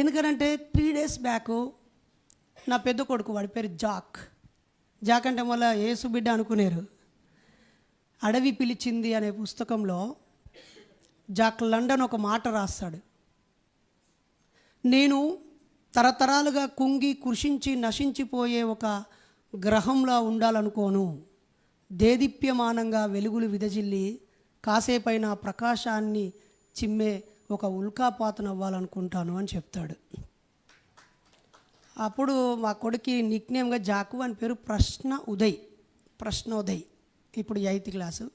ఎందుకనంటే three days back నా పెద్ద కొడుకు వాడి పేరు జాక్. జాక్ అంటే మళ్ళీ ఏసు బిడ్డ అనుకునేరు. అడవి పిలిచింది అనే పుస్తకంలో జాక్ లండన్ ఒక మాట రాస్తాడు. నేను తరతరాలుగా కుంగి కృషించి నశించిపోయే ఒక గ్రహంలా ఉండాలనుకోను. దేదీప్యమానంగా వెలుగులు విదజిల్లి కాసేపైన ప్రకాశాన్ని చిమ్మే ఒక ఉల్కాపాతను అవ్వాలనుకుంటాను అని చెప్తాడు. అప్పుడు మా కొడుకి నిక్నేమ్గా జాకు అని పేరు ప్రశ్న ఉదయ్ ప్రశ్న ఉదయ్ ఇప్పుడు ఎయిత్ క్లాసు.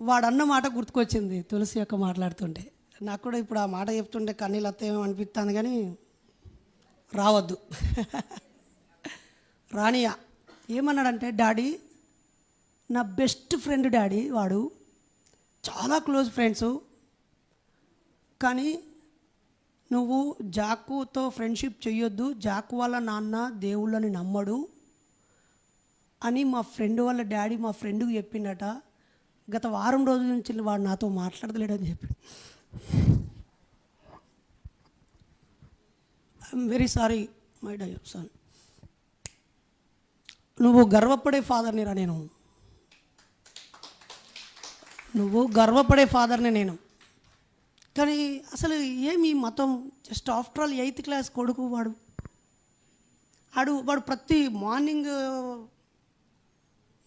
వాడన్న మాట గుర్తుకొచ్చింది తులసి యొక్క మాట్లాడుతుంటే. నాకు కూడా ఇప్పుడు ఆ మాట చెప్తుంటే కన్నీళ్ళు అత్తేమో అనిపిస్తాను కానీ రావద్దు. రానియా ఏమన్నాడంటే డాడీ నా బెస్ట్ ఫ్రెండ్ డాడీ వాడు. చాలా క్లోజ్ ఫ్రెండ్స్. కానీ నువ్వు జాకుతో ఫ్రెండ్షిప్ చెయ్యొద్దు. జాకు వాళ్ళ నాన్న దేవుళ్ళని నమ్మడు అని మా ఫ్రెండ్ వాళ్ళ డాడీ మా ఫ్రెండ్కి చెప్పిండట. గత వారం రోజుల నుంచి వాడు నాతో మాట్లాడలేడని చెప్పి I'm very sorry my dear son నువ్వు గర్వపడే ఫాదర్ని రా నేను. నువ్వు గర్వపడే ఫాదర్ని నేను. కానీ అసలు ఏమి మతం? Just after all eighth class కొడుకు వాడు. ఆడు వాడు ప్రతి మార్నింగ్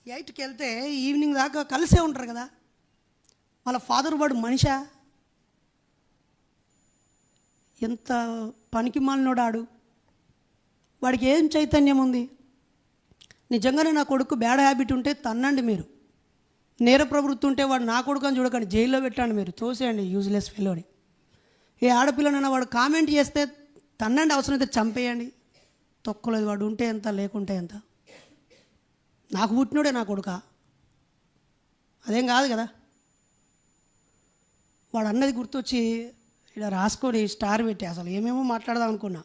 ఎయిట్కి వెళ్తే ఈవినింగ్ దాకా కలిసే ఉంటారు కదా. వాళ్ళ ఫాదర్ వాడు మనిషా? ఎంత పనికి మాలినోడాడు ఆడు. వాడికి ఏం చైతన్యం ఉంది? నిజంగానే నా కొడుకు బ్యాడ్ హ్యాబిట్ ఉంటే తన్నండి మీరు. నేర ప్రవృత్తి ఉంటే వాడు నా కొడుకు అని చూడకండి జైల్లో పెట్టండి మీరు తోసేయండి యూజ్లెస్ ఫెలోని ఏ ఆడపిల్లనైనా వాడు కామెంట్ చేస్తే తన్నండి అవసరమైతే చంపేయండి. తొక్కలేదు వాడు ఉంటే ఎంత లేకుంటే ఎంత. నాకు పుట్టినోడే నా కొడుక. అదేం కాదు కదా. వాడు అన్నది గుర్తొచ్చి ఇలా రాసుకొని స్టార్ పెట్టి. అసలు ఏమేమో మాట్లాడదాం అనుకున్నా.